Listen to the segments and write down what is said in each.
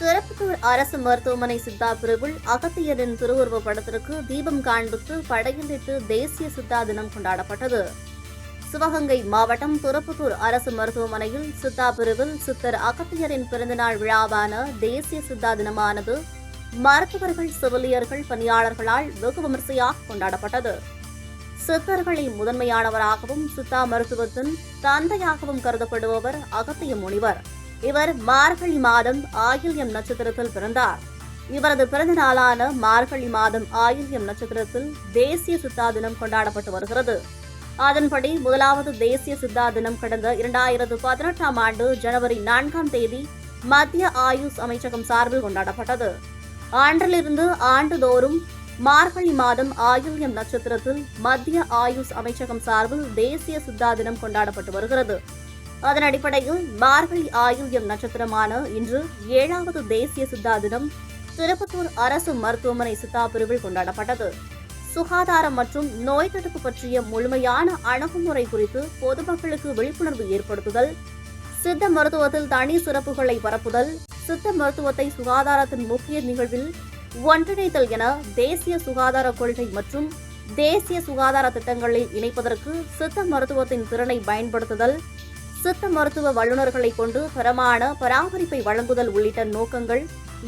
திருப்பத்தூர் அரசு மருத்துவமனை சித்தா பிரிவில் அகத்தியரின் திருவுருவ படத்திற்கு தீபம் காண்பித்து படையலிட்டு தேசிய சித்தா தினம் கொண்டாடப்பட்டது. சிவகங்கை மாவட்டம் துரப்புத்தூர் அரசு மருத்துவமனையில் சித்தா பிரிவில் சித்தர் அகத்தியரின் பிறந்தநாள் விழாவான தேசிய சித்தா தினமானது மருத்துவர்கள் செவிலியர்கள் பணியாளர்களால் வெகு விமர்சையாக கொண்டாடப்பட்டது. சித்தர்களில் முதன்மையானவராகவும் சித்தா மருத்துவத்தின் தந்தையாகவும் கருதப்படுபவர் அகத்திய முனிவர். இவர் மார்கழி மாதம் ஆயில்யம் நட்சத்திரத்தில் பிறந்தார். இவரது பிறந்த நாளான மார்கழி மாதம் ஆயில்யம் நட்சத்திரத்தில் தேசிய சித்தா தினம் கொண்டாடப்பட்டு வருகிறது. அதன்படி முதலாவது தேசிய சித்தா தினம் கடந்த இரண்டாயிரத்து பதினெட்டாம் ஆண்டு ஜனவரி நான்காம் தேதி மத்திய ஆயுஷ் அமைச்சகம் சார்பில் கொண்டாடப்பட்டது. ஆண்டிலிருந்து ஆண்டுதோறும் மார்கழி மாதம் ஆயுள்யம் நட்சத்திரத்தில் மத்திய ஆயுஷ் அமைச்சகம் சார்பில் தேசிய சித்தா தினம் கொண்டாடப்பட்டு வருகிறது. அதன் அடிப்படையில் மார்கழி ஆயுள்யம் நட்சத்திரமான இன்று ஏழாவது தேசிய சித்தா தினம் திருப்பத்தூர் அரசு மருத்துவமனை சித்தா பிரிவில் கொண்டாடப்பட்டது. சுகாதாரம் மற்றும் நோய் தடுப்பு பற்றிய முழுமையான அணுகுமுறை குறித்து பொதுமக்களுக்கு விழிப்புணர்வு ஏற்படுத்துதல் சித்த மருத்துவத்தில் தனி சிறப்புகளை பரப்புதல் சித்த மருத்துவத்தை சுகாதாரத்தின் முக்கிய நிகழ்வில் ஒன்றிணைத்தல் என தேசிய சுகாதார கொள்கை மற்றும் தேசிய சுகாதார திட்டங்களில் இணைப்பதற்கு சித்த மருத்துவத்தின் திறனை பயன்படுத்துதல் சித்த மருத்துவ வல்லுநர்களை கொண்டு தரமான பராமரிப்பை வழங்குதல் உள்ளிட்ட நோக்கங்கள்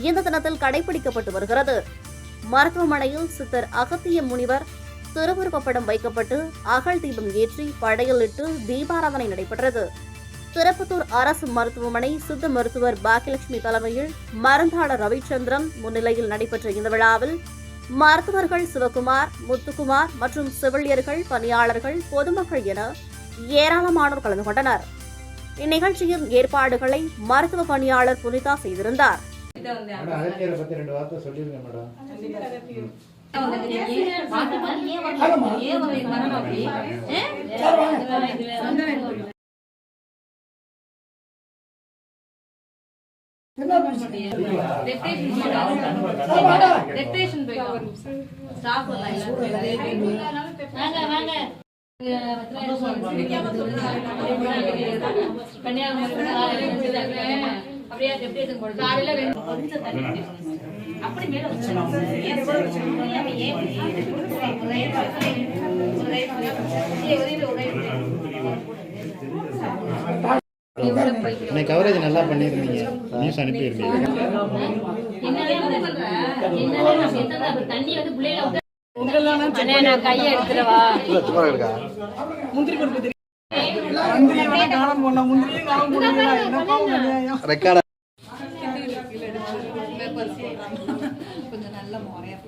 இந்த தினத்தில் கடைபிடிக்கப்பட்டு வருகிறது. மருத்துவமனையில் சித்தர் அகத்திய முனிவர் திருவுருவப்படம் வைக்கப்பட்டு அகல் தீபம் ஏற்றி படையலிட்டு தீபாராதனை நடைபெற்றது. திருப்பத்தூர் அரசு மருத்துவமனை சித்த மருத்துவர் பாக்கியலட்சுமி தலைமையில் மருந்தாளர் ரவிச்சந்திரன் முன்னிலையில் நடைபெற்ற இந்த விழாவில் மருத்துவர்கள் சிவகுமார் முத்துக்குமார் மற்றும் செவிலியர்கள் பணியாளர்கள் பொதுமக்கள் என ஏராளமானோர் கலந்து கொண்டனர். இந்நிகழ்ச்சியின் ஏற்பாடுகளை மருத்துவ பணியாளர் புனிதா செய்திருந்தார். மேடம் அகத்தியரை பத்தி கவரேஜ் நல்லா பண்ணியிருந்தீங்க. நியூஸ் அனுப்பியிருந்தீங்க. நான் கையை எடுத்துடவா ரெக்கார்ட் கொஞ்சம் நல்ல முறையா